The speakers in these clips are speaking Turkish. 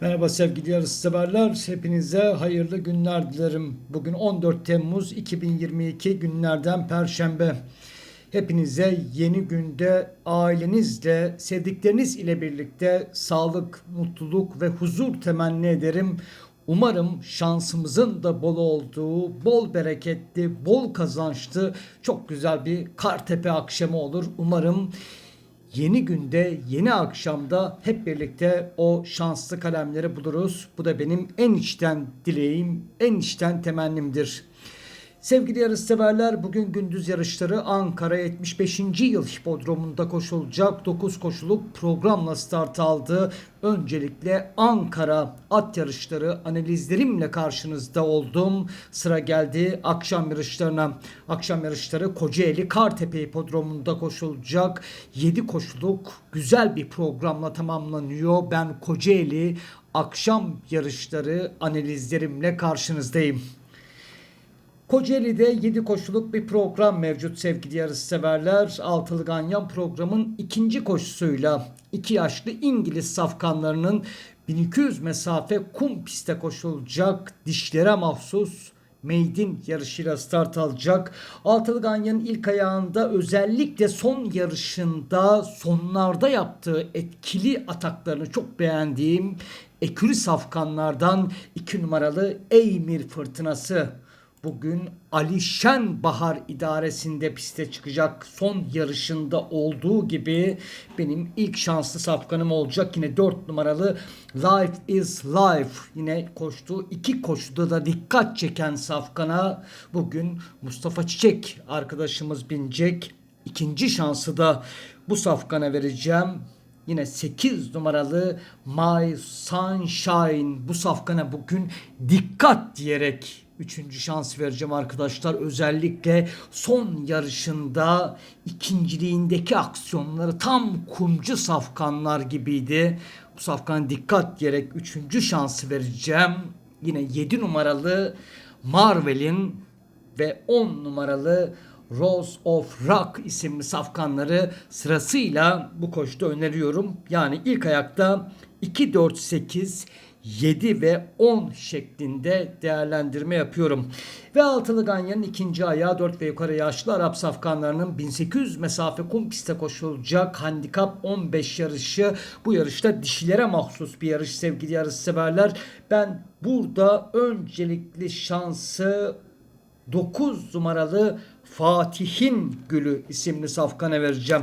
Merhaba sevgili yarışseverler. Hepinize hayırlı günler dilerim. Bugün 14 Temmuz 2022 günlerden Perşembe. Hepinize yeni günde ailenizle, sevdikleriniz ile birlikte sağlık, mutluluk ve huzur temenni ederim. Umarım şansımızın da bol olduğu, bol bereketli, bol kazançlı, çok güzel bir Kartepe akşamı olur. Umarım Yeni günde, yeni akşamda hep birlikte o şanslı kalemleri buluruz. Bu da benim en içten dileğim, en içten temennimdir. Sevgili yarışseverler bugün gündüz yarışları Ankara 75. yıl hipodromunda koşulacak 9 koşuluk programla start aldı. Öncelikle Ankara at yarışları analizlerimle karşınızda oldum. Sıra geldi akşam yarışlarına. Akşam yarışları Kocaeli Kartepe hipodromunda koşulacak. 7 koşuluk güzel bir programla tamamlanıyor. Ben Kocaeli akşam yarışları analizlerimle karşınızdayım. Kocaeli'de 7 koşuluk bir program mevcut sevgili yarışseverler. Altılı Ganyan programın ikinci koşusuyla 2 yaşlı İngiliz safkanlarının 1200 mesafe kum piste koşulacak dişlere mahsus Meydin yarışıyla start alacak. Altılı Ganyan'ın ilk ayağında özellikle son yarışında sonlarda yaptığı etkili ataklarını çok beğendiğim ekürü safkanlardan 2 numaralı Eymir Fırtınası bugün Alişen Bahar idaresinde piste çıkacak. Son yarışında olduğu gibi benim ilk şanslı safkanım olacak. Yine 4 numaralı Life is Life. Yine koştuğu iki koşuda da dikkat çeken safkana bugün Mustafa Çiçek arkadaşımız binecek. İkinci şansı da bu safkana vereceğim. Yine 8 numaralı My Sunshine bu safkana bugün dikkat diyerek Üçüncü şans vereceğim arkadaşlar. Özellikle son yarışında ikinciliğindeki aksiyonları tam kumcu safkanlar gibiydi. Bu safkan dikkat diyerek üçüncü şansı vereceğim. Yine 7 numaralı Marvel'in ve 10 numaralı Rose of Rock isimli safkanları sırasıyla bu koşuda öneriyorum. Yani ilk ayakta 2 4 8 7 ve 10 şeklinde değerlendirme yapıyorum. Ve altılı ganyanın ikinci ayağı 4 ve yukarı yaşlı Arap safkanlarının 1800 mesafe kum piste koşulacak handikap 15 yarışı. Bu yarışta dişilere mahsus bir yarış sevgili yarış severler. Ben burada öncelikli şansı 9 numaralı Fatih'in Gülü isimli safkana vereceğim.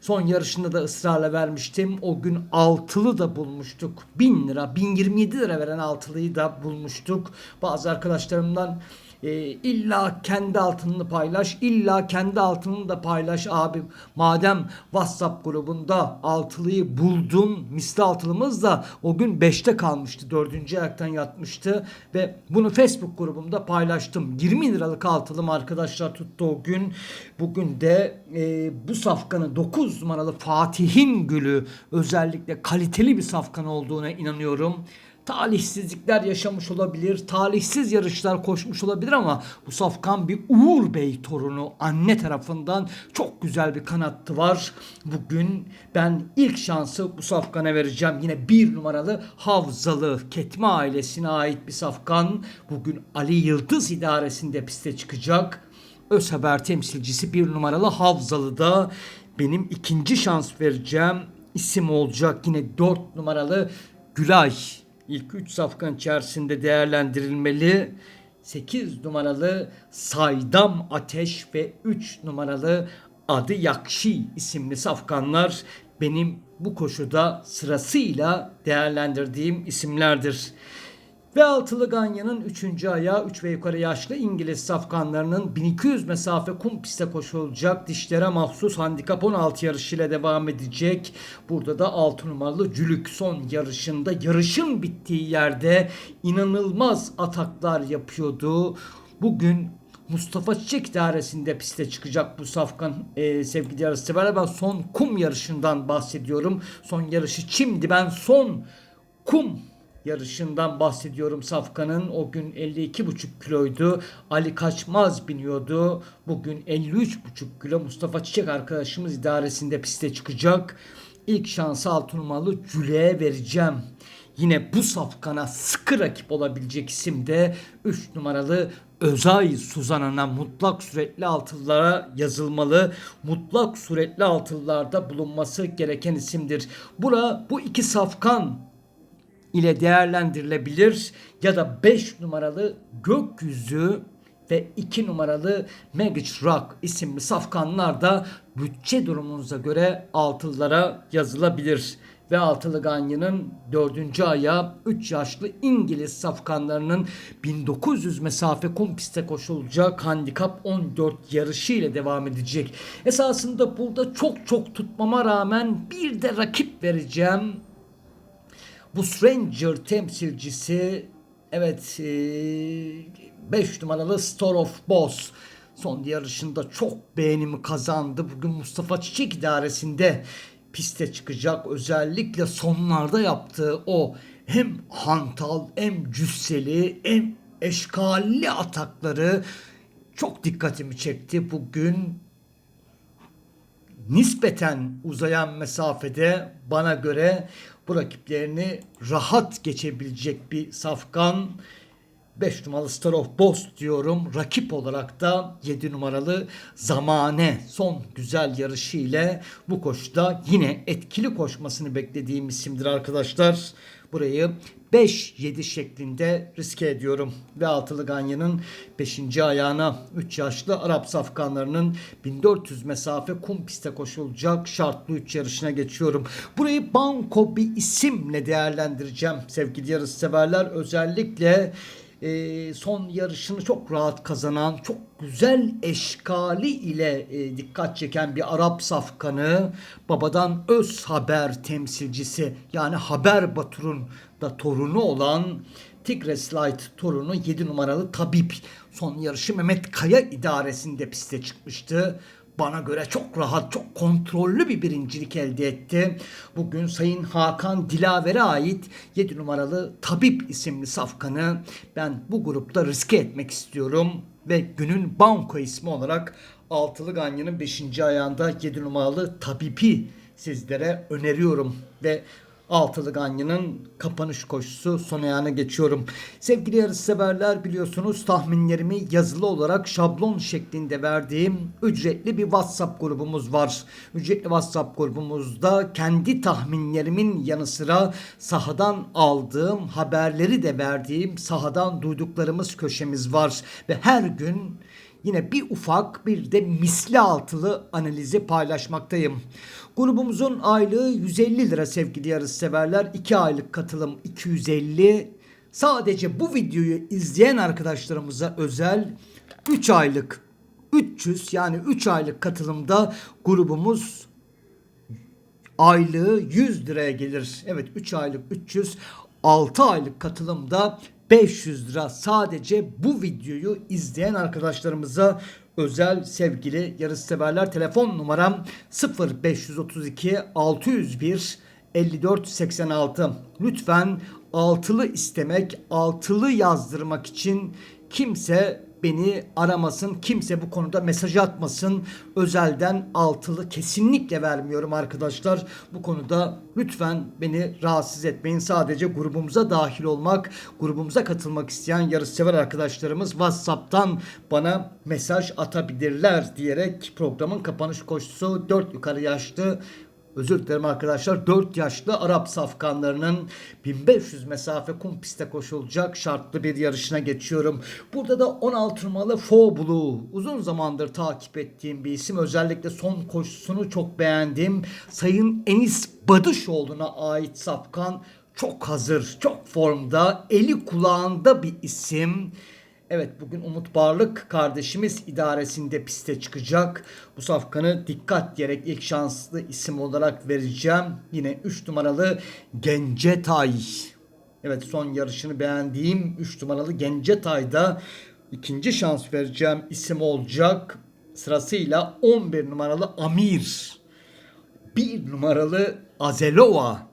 Son yarışında da ısrarla vermiştim. O gün altılı da bulmuştuk. 1000 lira, 1027 lira veren altılıyı da bulmuştuk. Bazı arkadaşlarımdan e, illa kendi altınını paylaş, illa kendi altınını da paylaş abi. Madem WhatsApp grubunda altılıyı buldun, misli altılımız da o gün 5'te kalmıştı. 4. ayaktan yatmıştı ve bunu Facebook grubumda paylaştım. 20 liralık altılım arkadaşlar tuttu o gün. Bugün de e, bu safkanı 9 numaralı Fatih'in gülü özellikle kaliteli bir safkan olduğuna inanıyorum talihsizlikler yaşamış olabilir. Talihsiz yarışlar koşmuş olabilir ama bu Safkan bir Uğur Bey torunu anne tarafından çok güzel bir kanattı var. Bugün ben ilk şansı bu Safkan'a vereceğim. Yine bir numaralı Havzalı Ketme ailesine ait bir Safkan. Bugün Ali Yıldız idaresinde piste çıkacak. Öz haber temsilcisi bir numaralı Havzalı da benim ikinci şans vereceğim isim olacak. Yine dört numaralı Gülay ilk 3 safkan içerisinde değerlendirilmeli. 8 numaralı Saydam Ateş ve 3 numaralı Adı Yakşi isimli safkanlar benim bu koşuda sırasıyla değerlendirdiğim isimlerdir. Ve altılı Ganya'nın 3. ayağı 3 ve yukarı yaşlı İngiliz safkanlarının 1200 mesafe kum piste koşulacak dişlere mahsus handikap 16 yarışıyla devam edecek. Burada da 6 numaralı Cülük son yarışında yarışın bittiği yerde inanılmaz ataklar yapıyordu. Bugün Mustafa Çiçek idaresinde piste çıkacak bu safkan e, sevgili yarışseverler. Ben son kum yarışından bahsediyorum. Son yarışı Çim'di. Ben son kum yarışından bahsediyorum Safkan'ın. O gün 52,5 kiloydu. Ali Kaçmaz biniyordu. Bugün 53,5 kilo. Mustafa Çiçek arkadaşımız idaresinde piste çıkacak. İlk şansı altı numaralı Cüle'ye vereceğim. yine bu safkana sıkı rakip olabilecek isim de 3 numaralı Özay Suzan'ına mutlak suretli altınlara yazılmalı. Mutlak suretli altınlarda bulunması gereken isimdir. Bura bu iki safkan ile değerlendirilebilir ya da 5 numaralı gökyüzü ve 2 numaralı Magic Rock isimli safkanlar da bütçe durumunuza göre altılılara yazılabilir. Ve altılı Ganyan'ın dördüncü ayağı 3 yaşlı İngiliz safkanlarının 1900 mesafe kum piste koşulacak handikap 14 yarışı ile devam edecek. Esasında burada çok çok tutmama rağmen bir de rakip vereceğim. Bu Stranger temsilcisi evet 5 numaralı Store of Boss son yarışında çok beğenimi kazandı. Bugün Mustafa Çiçek idaresinde piste çıkacak. Özellikle sonlarda yaptığı o hem hantal hem cüsseli hem eşkalli atakları çok dikkatimi çekti. Bugün nispeten uzayan mesafede bana göre bu rakiplerini rahat geçebilecek bir safkan. 5 numaralı Star of Boss diyorum. Rakip olarak da 7 numaralı Zamane son güzel yarışı ile bu koşuda yine etkili koşmasını beklediğim isimdir arkadaşlar. Burayı 5-7 şeklinde riske ediyorum. Ve Altılı Ganyan'ın 5. ayağına 3 yaşlı Arap safkanlarının 1400 mesafe kum piste koşulacak şartlı 3 yarışına geçiyorum. Burayı banko bir isimle değerlendireceğim sevgili yarış severler. Özellikle e, son yarışını çok rahat kazanan, çok güzel eşkali ile e, dikkat çeken bir Arap safkanı, babadan öz haber temsilcisi yani Haber Batur'un da torunu olan Tigres Light torunu 7 numaralı Tabip. Son yarışı Mehmet Kaya idaresinde piste çıkmıştı bana göre çok rahat, çok kontrollü bir birincilik elde etti. Bugün Sayın Hakan Dilaver'e ait 7 numaralı Tabip isimli safkanı ben bu grupta riske etmek istiyorum. Ve günün banko ismi olarak Altılı Ganyan'ın 5. ayağında 7 numaralı Tabip'i sizlere öneriyorum. Ve Altılı Ganyan'ın kapanış koşusu son ayağına geçiyorum. Sevgili yarışseverler biliyorsunuz tahminlerimi yazılı olarak şablon şeklinde verdiğim ücretli bir WhatsApp grubumuz var. Ücretli WhatsApp grubumuzda kendi tahminlerimin yanı sıra sahadan aldığım haberleri de verdiğim sahadan duyduklarımız köşemiz var. Ve her gün yine bir ufak bir de misli altılı analizi paylaşmaktayım. Grubumuzun aylığı 150 lira sevgili yarış severler. 2 aylık katılım 250. Sadece bu videoyu izleyen arkadaşlarımıza özel 3 aylık 300 yani 3 aylık katılımda grubumuz aylığı 100 liraya gelir. Evet 3 aylık 300 6 aylık katılımda 500 lira sadece bu videoyu izleyen arkadaşlarımıza özel sevgili yarışseverler telefon numaram 0532 601 54 86 lütfen altılı istemek altılı yazdırmak için kimse beni aramasın. Kimse bu konuda mesaj atmasın. Özelden altılı kesinlikle vermiyorum arkadaşlar. Bu konuda lütfen beni rahatsız etmeyin. Sadece grubumuza dahil olmak, grubumuza katılmak isteyen yarışsever arkadaşlarımız WhatsApp'tan bana mesaj atabilirler diyerek programın kapanış koşusu 4 yukarı yaşlı özür dilerim arkadaşlar 4 yaşlı Arap safkanlarının 1500 mesafe kum piste koşulacak şartlı bir yarışına geçiyorum. Burada da 16 numaralı Fo Blue uzun zamandır takip ettiğim bir isim. Özellikle son koşusunu çok beğendim. Sayın Enis Badışoğlu'na ait safkan çok hazır, çok formda, eli kulağında bir isim. Evet bugün Umut Barlık kardeşimiz idaresinde piste çıkacak. Bu safkanı dikkat diyerek ilk şanslı isim olarak vereceğim. Yine 3 numaralı Gencetay. Evet son yarışını beğendiğim 3 numaralı Gencetay'da ikinci şans vereceğim isim olacak. Sırasıyla 11 numaralı Amir. 1 numaralı Azelova.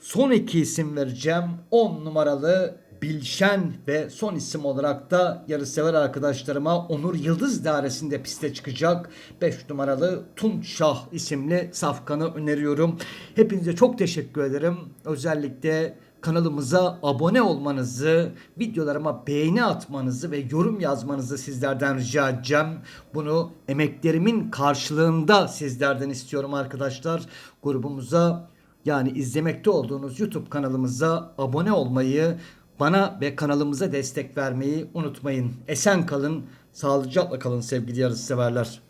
Son iki isim vereceğim. 10 numaralı Bilşen ve son isim olarak da yarışsever arkadaşlarıma Onur Yıldız dairesinde piste çıkacak 5 numaralı Tunç Şah isimli safkanı öneriyorum. Hepinize çok teşekkür ederim. Özellikle kanalımıza abone olmanızı, videolarıma beğeni atmanızı ve yorum yazmanızı sizlerden rica edeceğim. Bunu emeklerimin karşılığında sizlerden istiyorum arkadaşlar. Grubumuza yani izlemekte olduğunuz YouTube kanalımıza abone olmayı, bana ve kanalımıza destek vermeyi unutmayın. Esen kalın, sağlıcakla kalın sevgili yarışseverler.